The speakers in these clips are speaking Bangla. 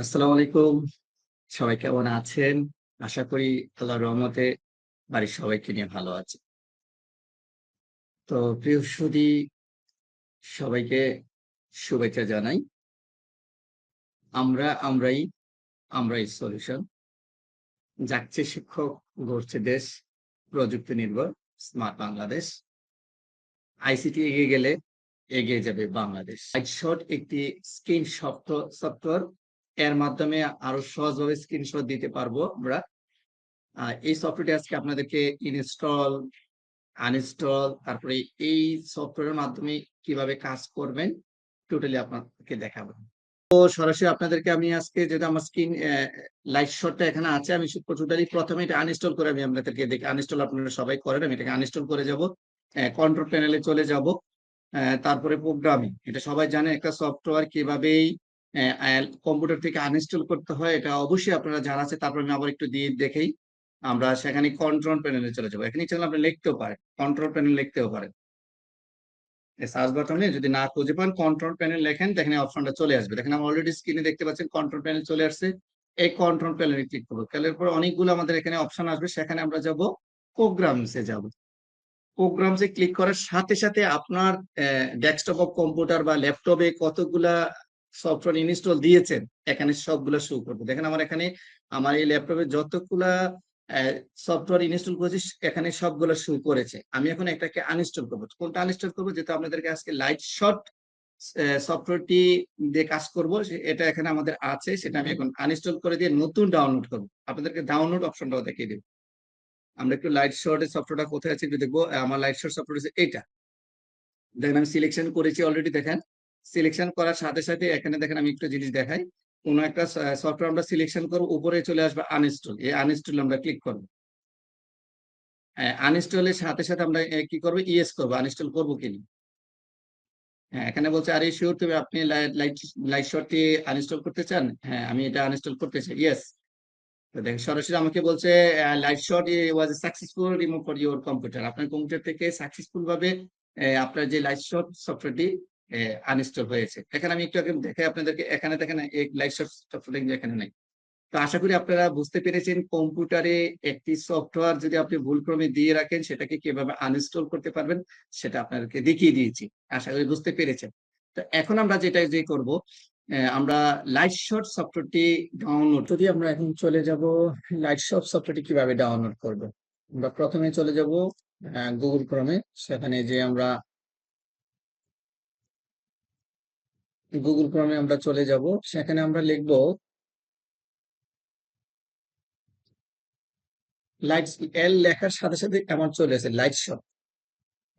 আসসালামু আলাইকুম। সবাই কেমন আছেন? আশা করি আল্লাহর রহমতে বাড়ির সবাইকে নিয়ে ভালো আছে। তো প্রিয় সুদী, সবাইকে শুভেচ্ছা জানাই। আমরা, আমরাই আমরাই সলিউশন যাচ্ছে শিক্ষক, গড়ছে দেশ, প্রযুক্তি নির্ভর স্মার্ট বাংলাদেশ। আইসিটি এগিয়ে গেলে এগিয়ে যাবে বাংলাদেশ। একটি স্ক্রিন সফটওয়্যার এর মাধ্যমে আরও সহজভাবে স্ক্রিনশট দিতে পারব আমরা। এই সফটওয়্যারটি আজকে আপনাদেরকে ইনস্টল আনইনস্টল তারপরে এই সফটওয়্যারের মাধ্যমে কীভাবে কাজ করবেন টোটালি আপনাদেরকে দেখাবো। তো সরাসরি আপনাদেরকে আমি আজকে যেটা আমার স্ক্রিন লাইট শটটা এখানে আছে, আমি টোটালি প্রথমে এটা আনইনস্টল করে আমি আপনাদেরকে দেখি। আনইনস্টল আপনারা সবাই করেন, আমি এটাকে আনইনস্টল করে যাব কন্ট্রোল প্যানেলে চলে যাব। তারপরে প্রোগ্রামিং এটা সবাই জানে একটা সফটওয়্যার কিভাবেই কম্পিউটার থেকে আনইনস্টল করতে হয়, এটা অবশ্যই আপনারা জানা আছে তারপর আমি আবার একটু দিয়ে দেখেই আমরা সেখানে কন্ট্রোল প্যানেলে চলে যাব। এখানে চাইলে আপনি লিখতেও পারেন কন্ট্রোল প্যানেল লিখতেও পারেন। সার্চ বাটনে যদি না খুঁজে পান কন্ট্রোল প্যানেল লেখেন, দেখেন অপশনটা চলে আসবে। দেখেন আমরা অলরেডি স্ক্রিনে দেখতে পাচ্ছেন কন্ট্রোল প্যানেল চলে আসছে। এই কন্ট্রোল প্যানেলে ক্লিক করব। তাহলে পর অনেকগুলো আমাদের এখানে অপশন আসবে, সেখানে আমরা যাব প্রোগ্রামসে যাব। প্রোগ্রামসে ক্লিক করার সাথে সাথে আপনার ডেস্কটপ কম্পিউটার বা ল্যাপটপে কতগুলা সফটওয়্যার ইনস্টল দিয়েছেন, এখানে সবগুলো শো করবে। দেখেন আমার এখানে, আমার এই ল্যাপটপে যতগুলা সফটওয়্যার ইনস্টল করেছি, এখানে সবগুলো শো করেছে। আমি এখন একটাকে আনইনস্টল করব। কোনটা আনইনস্টল করব? যেটা আপনাদেরকে আজকে লাইট শট সফটওয়্যারটি দিয়ে কাজ করব এটা এখানে আমাদের আছে, সেটা আমি এখন আনইনস্টল করে দিয়ে নতুন ডাউনলোড করব। আপনাদেরকে ডাউনলোড অপশনটাও দেখিয়ে দেবো। আমরা একটু লাইট শর্টের সফটওয়্যারটা কোথায় আছে একটু দেখব। আমার লাইট শর্ট সফটওয়্যার এটা দেখেন আমি সিলেকশন করেছি অলরেডি দেখেন। সিলেকশন করার সাথে সাথে এখানে দেখেন আমি একটু জিনিস দেখাই। কোন একটা সফটওয়্যার আমরা সিলেকশন করব, উপরে চলে আসবে আনইনস্টল এই আনইনস্টল আমরা ক্লিক করব। আনইনস্টলের সাথে সাথে আমরা কি করব? ইয়েস করব। আনইনস্টল করব কি হ্যাঁ এখানে বলছে আরে শিওর তুমি আপনি লাইট লাইট শটটি আনইনস্টল করতে চান? হ্যাঁ আমি এটা আনইনস্টল করতে চাই। ইয়েস তো দেখেন, সরাসরি আমাকে বলছে Lightshot was successful remove for your computer আপনার কম্পিউটার থেকে সাকসেসফুল ভাবে আপনার যে লাইট শট সফটওয়্যারটি আনইনস্টল হয়েছে। এখানে আমি একটু আগে দেখে আপনাদেরকে, এখানে দেখেন, এই লাইট সফটওয়্যার এখানে নাই। তো আশা করি আপনারা বুঝতে পেরেছেন, কম্পিউটারে একটি সফটওয়্যার যদি আপনি ভুলক্রমে দিয়ে রাখেন, সেটাকে কীভাবে আনইনস্টল করতে পারবেন, সেটা আপনাদেরকে দেখিয়ে দিয়েছি। আশা করি বুঝতে পেরেছেন। তো এখন আমরা যেটা যে করব আমরা লাইট শট সফটওয়্যারটি ডাউনলোড যদি আমরা এখন চলে যাব লাইট শট সফটওয়্যারটি কীভাবে ডাউনলোড করব? আমরা প্রথমে চলে যাব গুগল ক্রমে সেখানে যে আমরা গুগল ক্রমে আমরা চলে যাব। সেখানে আমরা লিখব লাইট এল লেখার সাথে সাথে আমার চলে আসে, লাইট শট।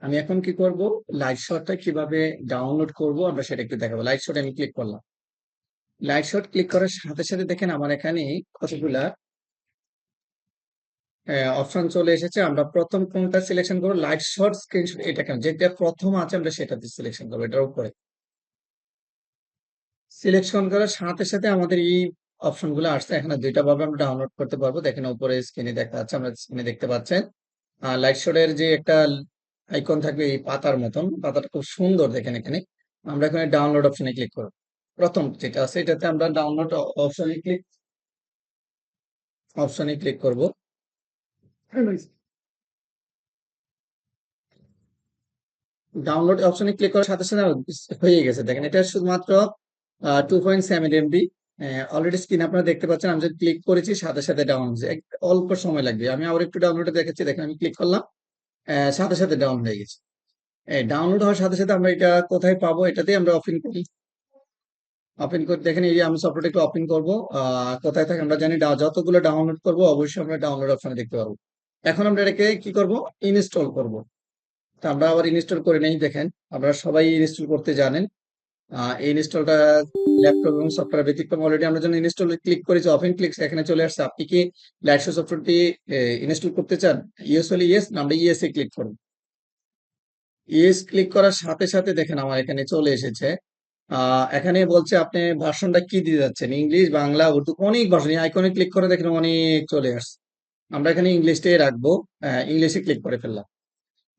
আমি এখন কি করব? লাইট শটটা কীভাবে ডাউনলোড করব? আমরা সেটা একটু দেখাবো। লাইট শট আমি ক্লিক করলাম। লাইট শট ক্লিক করার সাথে সাথে দেখেন আমার এখানে কতগুলা অপশন চলে এসেছে। আমরা প্রথম কোনটা সিলেকশন করব? লাইট শট স্ক্রিনশট এটা কেন? যেটা প্রথম আছে, আমরা সেটাতে সিলেকশন করব, এটার উপরে। সিলেকশন করার সাথে সাথে আমাদের এই অপশনগুলো আসছে। এখানে দুইটা ভাবে আমরা ডাউনলোড করতে পারব। দেখেন উপরে স্ক্রিনে দেখা যাচ্ছে আমরা স্ক্রিনে দেখতে পাচ্ছেন। লাইট শোডের যে একটা আইকন থাকবে এই পাতার মতন। পাতাটা খুব সুন্দর দেখেন এখানে। আমরা এখানে ডাউনলোড অপশনে ক্লিক করব। প্রথম যেটা আছে এটাতে আমরা ডাউনলোড অপশনে ক্লিক অপশনে ক্লিক করব। ডাউনলোড অপশনে ক্লিক করার সাথে সাথে হয়ে গেছে। দেখেন এটা শুধুমাত্র two point seven MB already screen আপনারা দেখতে পাচ্ছেন, আমি যদি ক্লিক করেছি, সাথে সাথে ডাউনলোড অল্প সময় লাগবে। আমি আবার একটু ডাউনলোডে দেখাচ্ছি, দেখেন আমি ক্লিক করলাম সাথে সাথে ডাউন হয়ে গেছে। ডাউনলোড হওয়ার সাথে সাথে আমরা এটা কোথায় পাবো? এটাতেই আমরা ওপেন করি। ওপেন করে দেখেন এই আমি সফটওয়্যারটা একটু ওপেন করব। কোথায় থাকে আমরা জানি যতগুলো ডাউনলোড করব, অবশ্যই আমরা ডাউনলোড অপশনে দেখতে পাবো। এখন আমরা এটাকে কি করব? ইনস্টল করব। তা আমরা আবার ইনস্টল করে নেই, দেখেন। আপনারা সবাই ইনস্টল করতে জানেন। এই ইনস্টলটা ল্যাপটপ এবং সফটওয়্যার ব্যতিক্রম অলরেডি আমরা যখন ইনস্টল ক্লিক করেছি ওপেন ক্লিক এখানে চলে আসছে। আপনি কি লাইটশো সফটওয়্যারটি ইনস্টল করতে চান? ইয়েস হলে ইয়েস আমরা ইয়েস ক্লিক করব ইয়েস ক্লিক করার সাথে সাথে দেখেন আমার এখানে চলে এসেছে। এখানে বলছে আপনি ভার্সনটা কি দিয়ে যাচ্ছেন? ইংলিশ বাংলা, উর্দু, অনেক ভার্সন আইকনে ক্লিক করে দেখেন অনেক চলে আসছে। আমরা এখানে ইংলিশটাই রাখব। ইংলিশে ক্লিক করে ফেললাম।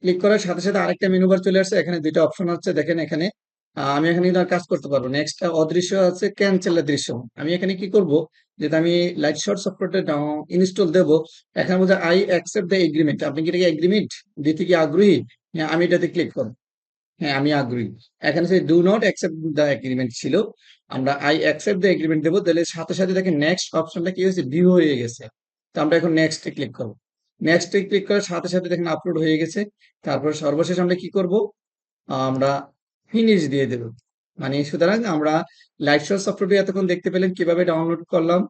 ক্লিক করার সাথে সাথে আরেকটা মেনু বার চলে আসছে। এখানে দুইটা অপশন হচ্ছে দেখেন এখানে আমি এখানে কিন্তু আর কাজ করতে পারব নেক্সট অদৃশ্য আছে ক্যান্সেল দৃশ্য। আমি এখানে কি করব? যেটা আমি লাইট শর্ট সফটওয়্যারটা ইনস্টল দেব, এখানে বলছে আই অ্যাকসেপ্ট দ্য এগ্রিমেন্ট আপনি কি এটাকে এগ্রিমেন্ট দিতে কি আগ্রহী? হ্যাঁ আমি এটাতে ক্লিক করব। হ্যাঁ আমি আগ্রহী। এখানে সেই do not accept the agreement ছিল। আমরা আই অ্যাকসেপ্ট দ্য এগ্রিমেন্ট দেবো। তাহলে সাথে সাথে দেখেন নেক্সট অপশনটা কি হয়েছে? ভিউ হয়ে গেছে। তো আমরা এখন নেক্সটে ক্লিক করব। নেক্সটে ক্লিক করার সাথে সাথে দেখেন আপলোড হয়ে গেছে। তারপর সর্বশেষ আমরা কি করব? আমরা ফিনিশ দিয়ে দেবে। মানে সুতরাং আমরা লাইট শো সফটওয়্যারটি এতক্ষণ দেখতে পেলেন কীভাবে ডাউনলোড করলাম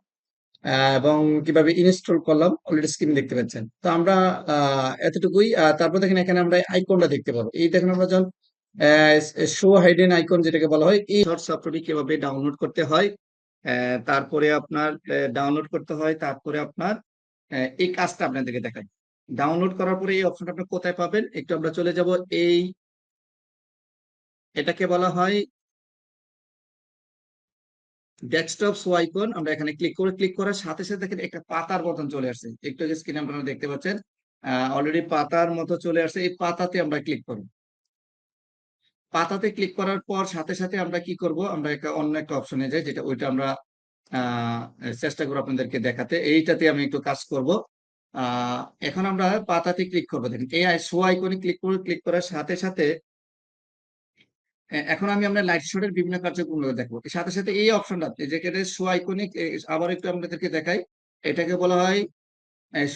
এবং কীভাবে ইনস্টল করলাম অলরেডি স্ক্রিন দেখতে পাচ্ছেন। তো আমরা এতটুকুই তারপর দেখেন এখানে আমরা আইকনটা দেখতে পাবো। এই দেখেন আমরা যখন শো হাইডেন আইকন যেটাকে বলা হয়, এই শর্ট সফটওয়্যারটি কীভাবে ডাউনলোড করতে হয় তারপরে আপনার ডাউনলোড করতে হয়, তারপরে আপনার এই কাজটা আপনাদেরকে দেখাই। ডাউনলোড করার পরে এই অপশনটা আপনি কোথায় পাবেন, একটু আমরা চলে যাব এই এটাকে বলা হয় ডেস্কটপ সোয়াইকন আমরা এখানে ক্লিক করে, ক্লিক করার সাথে সাথে দেখেন একটা পাতার মতন চলে আসছে। একটু স্ক্রিনে আপনারা দেখতে পাচ্ছেন অলরেডি পাতার মতো চলে আসছে। এই পাতাতে আমরা ক্লিক করব। পাতাতে ক্লিক করার পর সাথে সাথে আমরা কি করব? আমরা একটা অন্য একটা অপশনে যাই, যেটা ওইটা আমরা চেষ্টা করব আপনাদেরকে দেখাতে। এইটাতে আমি একটু কাজ করব। এখন আমরা পাতাতে ক্লিক করব। দেখেন এই শো আইকনে ক্লিক করে ক্লিক করার সাথে সাথে এখন আমি আমরা লাইট শটের বিভিন্ন কার্যক্রমগুলো দেখব। সাথে সাথে এই অপশনটা যেখানে শো আইকনিক আবার একটু আপনাদেরকে দেখাই। এটাকে বলা হয়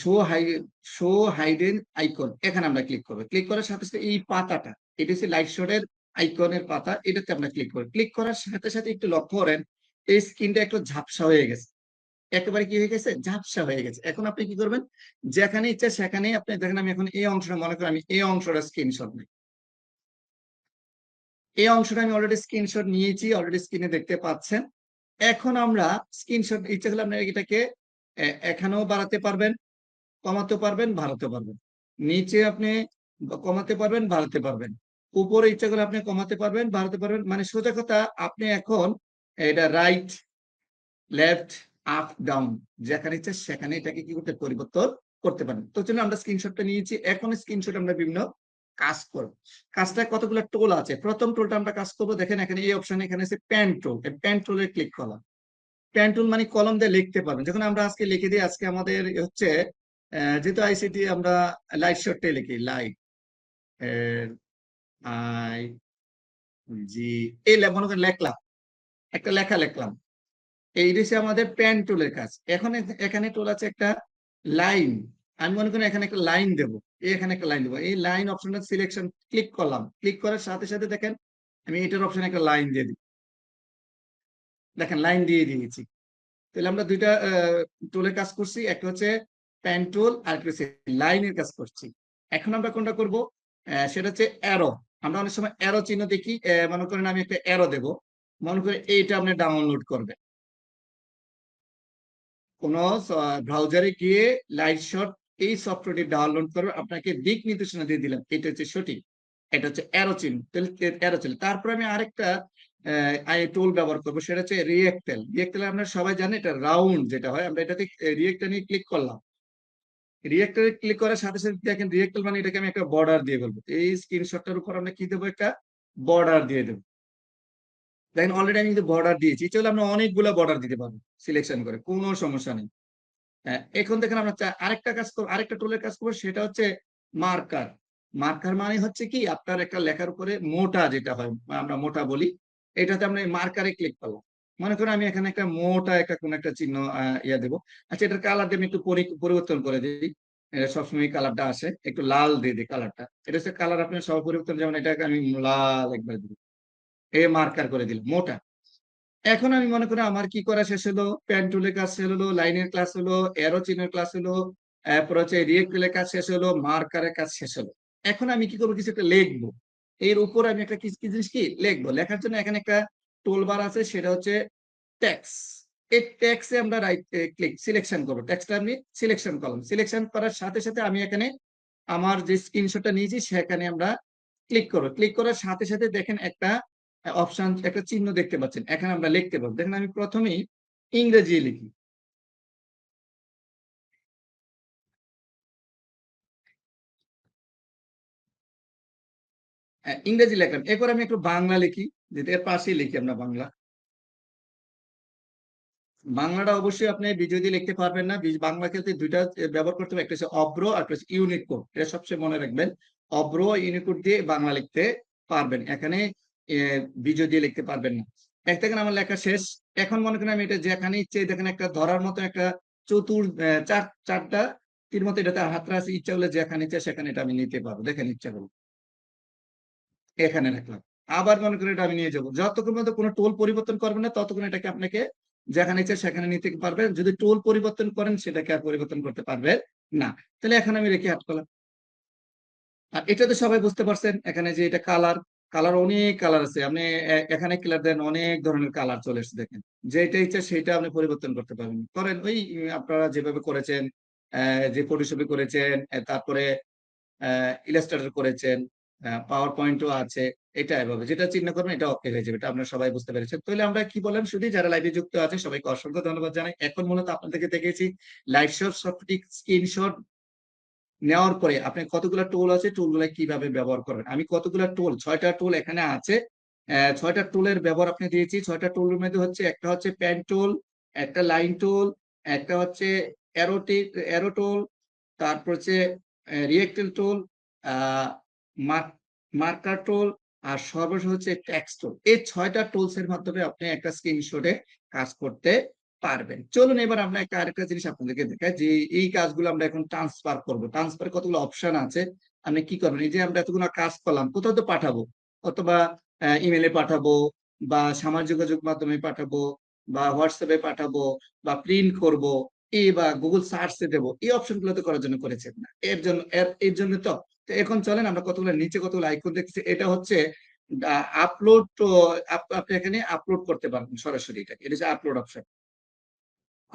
show high show hidden icon এখানে আমরা ক্লিক করব। ক্লিক করার সাথে সাথে এই পাতাটা, এটা হচ্ছে লাইট শটের আইকনের পাতা, এটাতে আমরা ক্লিক করব। ক্লিক করার সাথে সাথে একটু লক্ষ্য করেন, এই স্ক্রিনটা একটু ঝাপসা হয়ে গেছে। একেবারে কি হয়ে গেছে? ঝাপসা হয়ে গেছে। এখন আপনি কি করবেন? যেখানে ইচ্ছা সেখানেই আপনি, দেখেন আমি এখন এই অংশটা মনে করি, আমি এই অংশটা স্ক্রিনশট নিই। এই অংশটা আমি অলরেডি স্ক্রিনশট নিয়েছি অলরেডি স্ক্রিনে দেখতে পাচ্ছেন। এখন আমরা স্ক্রিনশট ইচ্ছা করলে আপনি এটাকে এখানেও বাড়াতে পারবেন কমাতে পারবেন বাড়াতে পারবেন। নিচে আপনি কমাতে পারবেন, বাড়াতে পারবেন। উপরে ইচ্ছা করলে আপনি কমাতে পারবেন, বাড়াতে পারবেন। মানে সোজা কথা, আপনি এখন এটা রাইট লেফট আপ ডাউন যেখানে ইচ্ছা সেখানে এটাকে কি করতে, পরিবর্তন করতে পারেন। তো জন্য আমরা স্ক্রিনশটটা নিয়েছি। এখন স্ক্রিনশট আমরা বিভিন্ন কাজ করব। কাজটা কতগুলো টোল আছে? প্রথম টোলটা আমরা কাজ করব। দেখেন এখানে এই অপশন এখানে আছে প্যান টোল প্যান ক্লিক করলাম। প্যান টোল মানে কলম দিয়ে লিখতে পারবেন। যখন আমরা আজকে লিখে দিই, আজকে আমাদের হচ্ছে যেহেতু আইসিটি আমরা লাইট শর্টে লিখি লাইট আই জি এই মনে লেখলাম। একটা লেখা লিখলাম। এই হচ্ছে আমাদের প্যান কাজ। এখন এখানে টোল আছে একটা লাইন আমি মনে করি এখানে একটা লাইন দেব। এখানে একটা লাইন দেবো। এই লাইন অপশনটা সিলেকশন ক্লিক করলাম। ক্লিক করার সাথে সাথে দেখেন, আমি এটার অপশনে একটা লাইন দিয়ে দিই। দেখেন লাইন দিয়ে দিয়েছি। তাহলে আমরা দুইটা টুলের কাজ করছি। একটা হচ্ছে প্যান টুল আর একটা হচ্ছে লাইনের কাজ করছি। এখন আমরা কোনটা করব? সেটা হচ্ছে অ্যারো আমরা অনেক সময় অ্যারো চিহ্ন দেখি। মনে করেন আমি একটা অ্যারো দেব। মনে করে এইটা আপনি ডাউনলোড করবেন। কোন ব্রাউজারে গিয়ে লাইট শট এই সফটওয়্যারটি ডাউনলোড করবে আপনাকে দিক নির্দেশনা দিয়ে দিলাম। এটা হচ্ছে সঠিক, এটা হচ্ছে অ্যারো চিহ্ন। অ্যারো তারপরে আমি আরেকটা টুল ব্যবহার করব, সেটা হচ্ছে রিয়েক্টেল রিয়েক্টেল আপনারা সবাই জানেন এটা রাউন্ড যেটা হয়, আমরা এটাতে রিয়েক্টেল নিয়ে ক্লিক করলাম। রিয়েক্টরে ক্লিক করার সাথে সাথে দেখেন রিয়েক্টেল মানে এটাকে আমি একটা বর্ডার দিয়ে বলব। এই স্ক্রিনশটটার উপর আমরা কি দেবো? একটা বর্ডার দিয়ে দেবো। দেখেন অলরেডি আমি কিন্তু বর্ডার দিয়েছি। চলে আমরা অনেকগুলো বর্ডার দিতে পারব সিলেকশন করে। কোনো সমস্যা নেই। এখন দেখেন আমরা আরেকটা কাজ করব, আরেকটা টুলের কাজ করব, সেটা হচ্ছে মার্কার মার্কার মানে হচ্ছে কি, আপনার একটা লেখার উপরে মোটা যেটা হয় আমরা মোটা বলি, এটাতে আমরা মার্কারে ক্লিক করলাম মনে করেন আমি এখানে একটা মোটা একটা কোন একটা চিহ্ন ইয়া দেবো। আচ্ছা এটার কালার আমি একটু পরি- পরিবর্তন করে দিই। সবসময় কালারটা আসে, একটু লাল দিয়ে দিই কালারটা এটা হচ্ছে কালার আপনার সব পরিবর্তন যেমন এটাকে আমি লাল একবার দিই এ মার্কার করে দিলাম, মোটা। এখন আমি মনে করি আমার কি করা শেষ হলো? প্যান টুলের কাজ শেষ হলো লাইনের ক্লাস হলো এরো চিহ্নের ক্লাস হলো এরপর হচ্ছে রিয়েক্টেলের কাজ শেষ হলো মার্কারের কাজ শেষ হলো। এখন আমি কি করব? কিছু একটা লিখব। এর উপর আমি একটা কি জিনিস কি? লিখব। লেখার জন্য এখানে একটা টুল বার আছে, সেটা হচ্ছে ট্যাক্স এই ট্যাক্সে আমরা রাইট ক্লিক সিলেকশন করব। ট্যাক্সটা আমি সিলেকশন করলাম সিলেকশন করার সাথে সাথে আমি এখানে আমার যে স্ক্রিনশটটা নিয়েছি, সেখানে আমরা ক্লিক করব। ক্লিক করার সাথে সাথে দেখেন একটা অপশন একটা চিহ্ন দেখতে পাচ্ছেন। এখানে আমরা লিখতে পারব। দেখেন আমি প্রথমেই ইংরেজি লিখি। আহ, ইংরেজি লেখেন। এরপর আমি একটু বাংলা লিখি। এর পাশেই লিখি আমরা বাংলা। বাংলাটা অবশ্যই আপনি বিজয় দিয়ে লিখতে পারবেন না বাংলা ক্ষেত্রে দুইটা ব্যবহার করতে হবে। একটা হচ্ছে অব্র আর একটা হচ্ছে ইউনিকোড। এটা সবচেয়ে মনে রাখবেন। অব্র ইউনিকোড দিয়ে বাংলা লিখতে পারবেন। এখানে বিজয় দিয়ে লিখতে পারবেন না। এক থেকে আমার লেখা শেষ। এখন মনে করেন আমি এটা যেখানে ইচ্ছে দেখেন একটা ধরার মতো একটা চতুর চার, চারটা, তীর মতো এটাতে হাতরা আছে। ইচ্ছা হলে যেখানে ইচ্ছা সেখানে এটা আমি নিতে পারব। দেখেন ইচ্ছা করব এখানে রাখলাম। আবার মনে করেন এটা আমি নিয়ে যাব। যতক্ষণ পর্যন্ত কোনো টোল পরিবর্তন করবেন না, ততক্ষণ এটাকে আপনাকে যেখানে ইচ্ছে সেখানে নিতে পারবেন। যদি টোল পরিবর্তন করেন, সেটাকে আর পরিবর্তন করতে পারবেন না। তাহলে এখন আমি রেখে হাট করলাম আর এটা তো সবাই বুঝতে পারছেন, এখানে যে এটা কালার কালার অনেক কালার আছে। আপনি এখানে ক্লিয়ার দেন অনেক ধরনের কালার চলে এসেছে দেখেন। যেটা ইচ্ছা সেটা আপনি পরিবর্তন করতে পারবেন। করেন ওই, আপনারা যেভাবে করেছেন যে ফটোশপে করেছেন তারপরে ইলাস্ট্রেটর করেছেন পাওয়ার পয়েন্টও আছে, এটা এভাবে। যেটা চিহ্ন করবেন এটা ওকে হয়ে যাবে, এটা আপনারা সবাই বুঝতে পেরেছেন। তাহলে আমরা কি বললাম? শুধু যারা লাইভে যুক্ত আছে সবাইকে অসংখ্য ধন্যবাদ জানাই। এখন মূলত আপনাদেরকে দেখেছি লাইভ শট সফটিক স্ক্রিনশট নেওয়ার পরে আপনি কতগুলো টোল আছে টোলগুলো কীভাবে ব্যবহার করবেন? আমি কতগুলো টোল ছয়টা টোল এখানে আছে। ছয়টা টোলের ব্যবহার আপনি দিয়েছি। ছয়টা টোলের মধ্যে হচ্ছে একটা হচ্ছে প্যান টোল একটা লাইন টোল একটা হচ্ছে অ্যারোটি অ্যারো টোল তারপর হচ্ছে রিয়েক্টেল টোল মার্কার টোল আর সর্বশেষ হচ্ছে ট্যাক্স টোল এই ছয়টা টোলস এর মাধ্যমে আপনি একটা স্ক্রিনশটে কাজ করতে পারবেন। চলুন এবার আমরা একটা আরেকটা জিনিস আপনাদেরকে দেখাই যে এই কাজগুলো আমরা এখন ট্রান্সফার করব। ট্রান্সফার কতগুলো অপশন আছে? আপনি কি করবেন এই যে আমরা এতগুলো কাজ করলাম, কোথাও তো পাঠাবো। অথবা ইমেলে পাঠাবো বা সামাজিক যোগাযোগ মাধ্যমে পাঠাবো বা হোয়াটসঅ্যাপে পাঠাবো বা প্রিন্ট করব এই বা গুগল সার্চে দেবো। এই অপশনগুলো তো করার জন্য করেছেন না। এর জন্য এর জন্য তো এখন চলেন আমরা কতগুলো, নিচে কতগুলো আইকন দেখছি এটা হচ্ছে আপলোড আপনি এখানে আপলোড করতে পারবেন সরাসরি এটা এটা হচ্ছে আপলোড অপশন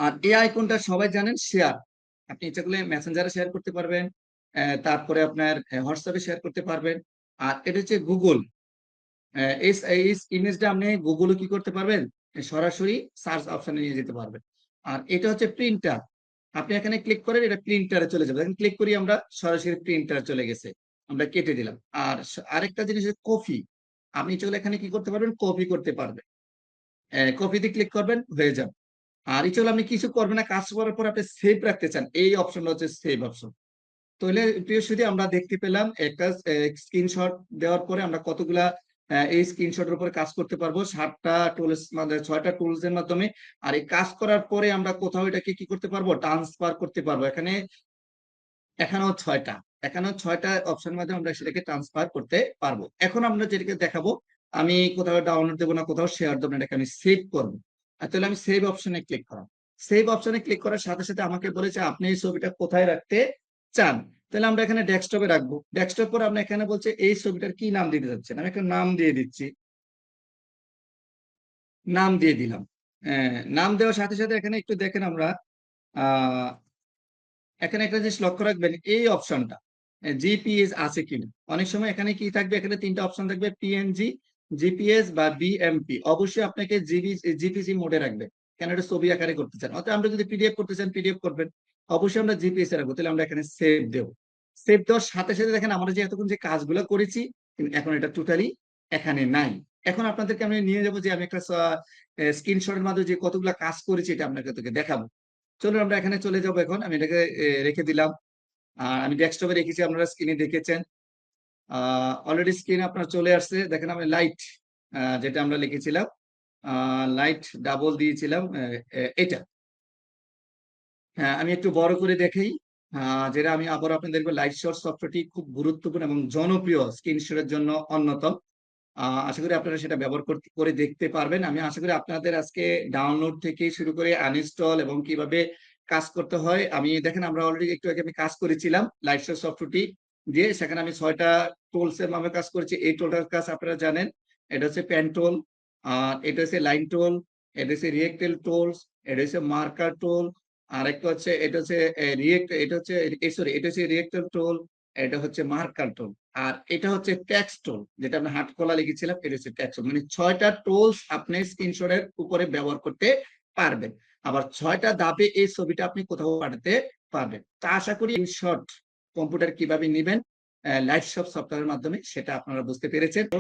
আর এই আইকনটা সবাই জানেন? শেয়ার আপনি ইচ্ছা করলে মেসেঞ্জারে শেয়ার করতে পারবেন তারপরে আপনার হোয়াটসঅ্যাপে শেয়ার করতে পারবেন। আর এটা হচ্ছে গুগল ইমেজটা আপনি গুগলে কি করতে পারবেন? সরাসরি সার্চ অপশনে নিয়ে যেতে পারবেন। আর এটা হচ্ছে প্রিন্টার আপনি এখানে ক্লিক করেন, এটা প্রিন্টারে চলে যাবে। এখন ক্লিক করি আমরা, সরাসরি প্রিন্টারে চলে গেছে। আমরা কেটে দিলাম। আর আরেকটা জিনিস হচ্ছে কপি আপনি চলে এখানে কি করতে পারবেন? কপি করতে পারবেন। কপিতে ক্লিক করবেন, হয়ে যাবে। আর এই চলো আপনি কিছু করবেন না, কাজ করার পর আপনি সেভ রাখতে চান, এই অপশনটা হচ্ছে সেভ অপশন তাহলে প্রিয় শুধু আমরা দেখতে পেলাম একটা স্ক্রিনশট দেওয়ার পরে আমরা কতগুলা এই স্ক্রিনশটের উপরে কাজ করতে পারব, সাতটা টুলস মানে ছয়টা টুলস এর মাধ্যমে। আর এই কাজ করার পরে আমরা কোথাও এটাকে কি করতে পারব ট্রান্সফার করতে পারব। এখানে, এখানেও ছয়টা এখানেও ছয়টা অপশন মাধ্যমে আমরা সেটাকে ট্রান্সফার করতে পারব। এখন আমরা যেটাকে দেখাবো, আমি কোথাও ডাউনলোড দেবো না, কোথাও শেয়ার দেবো না, এটাকে আমি সেভ করব। তাহলে আমি সেভ অপশনে ক্লিক করাম সেভ অপশনে ক্লিক করার সাথে সাথে আমাকে বলেছে আপনি এই ছবিটা কোথায় রাখতে চান? তাহলে আমরা এখানে ডেস্কটপে রাখব। ডেস্কটপ পর আমরা এখানে বলছে এই ছবিটার কি নাম দিতে যাচ্ছেন আমি একটা নাম দিয়ে দিচ্ছি। নাম দিয়ে দিলাম। আহ, নাম দেওয়ার সাথে সাথে এখানে একটু দেখেন আমরা এখানে একটা জিনিস লক্ষ্য রাখবেন এই অপশনটা জিপিএস আছে কিনা? অনেক সময় এখানে কি থাকবে? এখানে তিনটা অপশন থাকবে পিএনজি জিপিএস বা বিএমপি অবশ্যই আপনাকে জিপিসি মোডে রাখবে। কেন এটা ছবি আকারে করতে চান? অর্থাৎ আমরা যদি পিডিএফ করতে চান পিডিএফ করবেন। অবশ্যই আমরা জিপিএস এ রাখব। তাহলে আমরা এখানে সেভ দেব। সেভ দেওয়ার সাথে সাথে দেখেন, আমরা যে এতক্ষণ যে কাজগুলো করেছি এখন এটা টোটালি এখানে নাই। এখন আপনাদেরকে আমি নিয়ে যাব যে আমি একটা স্ক্রিনশটের মাধ্যমে যে কতগুলো কাজ করেছি, এটা আপনাকে দেখাবো। চলুন আমরা এখানে চলে যাব এখন। আমি এটাকে রেখে দিলাম। আর আমি ডেস্কটপে রেখেছি, আপনারা স্ক্রিনে দেখেছেন। অলরেডি স্ক্রিন আপনার চলে আসছে। দেখেন আমি লাইট যেটা আমরা লিখেছিলাম লাইট ডাবল দিয়েছিলাম এটা। হ্যাঁ আমি একটু বড় করে দেখেই যেটা আমি আবার আপনাদের লাইট শট সফটওয়্যারটি খুব গুরুত্বপূর্ণ এবং জনপ্রিয় স্ক্রিন স্ক্রিনশটের জন্য অন্যতম। আশা করি আপনারা সেটা ব্যবহার করে দেখতে পারবেন। আমি আশা করি আপনাদের আজকে ডাউনলোড থেকে শুরু করে আনইনস্টল এবং কীভাবে কাজ করতে হয়, আমি, দেখেন আমরা অলরেডি একটু আগে আমি কাজ করেছিলাম লাইট শট সফটওয়্যারটি দিয়ে সেখানে আমি ছয়টা টোলস এর মাধ্যমে কাজ করেছি, এই টোলটার কাজ আপনারা জানেন। এটা হচ্ছে প্যান টোল আর এটা হচ্ছে লাইন টোল এটা হচ্ছে রিয়েক্টেল টোলস এটা হচ্ছে মার্কার টোল আর একটা হচ্ছে, এটা হচ্ছে রিয়েক্ট এটা হচ্ছে সরি এটা হচ্ছে রিয়েক্টেল টোল এটা হচ্ছে মার্কার টোল আর এটা হচ্ছে ট্যাক্স টোল যেটা আমরা হাট কলা লিখেছিলাম, এটা হচ্ছে ট্যাক্স টোল মানে ছয়টা টোলস আপনি স্ক্রিনশটের উপরে ব্যবহার করতে পারবেন। আবার ছয়টা ধাপে এই ছবিটা আপনি কোথাও পাঠাতে পারবেন। তা আশা করি শর্ট কম্পিউটার কীভাবে নেবেন লাইট শপ সফটওয়্যারের মাধ্যমে সেটা আপনারা বুঝতে পেরেছেন। তো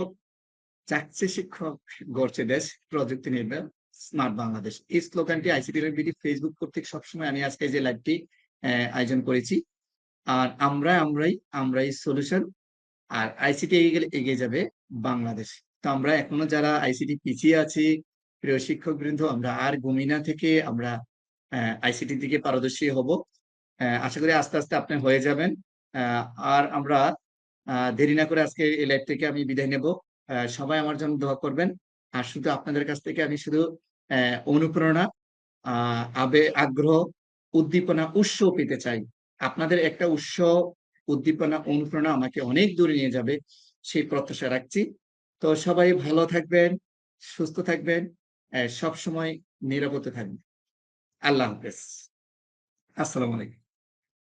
চাকরি শিক্ষক গড়ছে দেশ প্রযুক্তি নির্ভর স্মার্ট বাংলাদেশ। এই স্লোগানটি আইসিটি বিডি ফেসবুক কর্তৃক সবসময় আমি আজকে যে লাইভটি আয়োজন করেছি। আর আমরা আমরাই আমরাই সলিউশন আর আইসিটি এগিয়ে গেলে এগিয়ে যাবে বাংলাদেশ। তো আমরা এখনও যারা আইসিটি পিছিয়ে আছি প্রিয় শিক্ষক বৃন্দ আমরা আর গুমিনা থেকে আমরা আইসিটি দিকে পারদর্শী হব। আশা করি আস্তে আস্তে আপনি হয়ে যাবেন। আর আমরা দেরি না করে আজকে এই লাইভ থেকে আমি বিদায় নেব। সবাই আমার জন্য দোয়া করবেন। আর শুধু আপনাদের কাছ থেকে আমি শুধু অনুপ্রেরণা আবে, আগ্রহ, উদ্দীপনা, উৎস পেতে চাই। আপনাদের একটা উৎস, উদ্দীপনা, অনুপ্রেরণা আমাকে অনেক দূরে নিয়ে যাবে, সেই প্রত্যাশা রাখছি। তো সবাই ভালো থাকবেন, সুস্থ থাকবেন সব সময় নিরাপদে থাকবেন। আল্লাহ হাফেজ। আসসালামু আলাইকুম।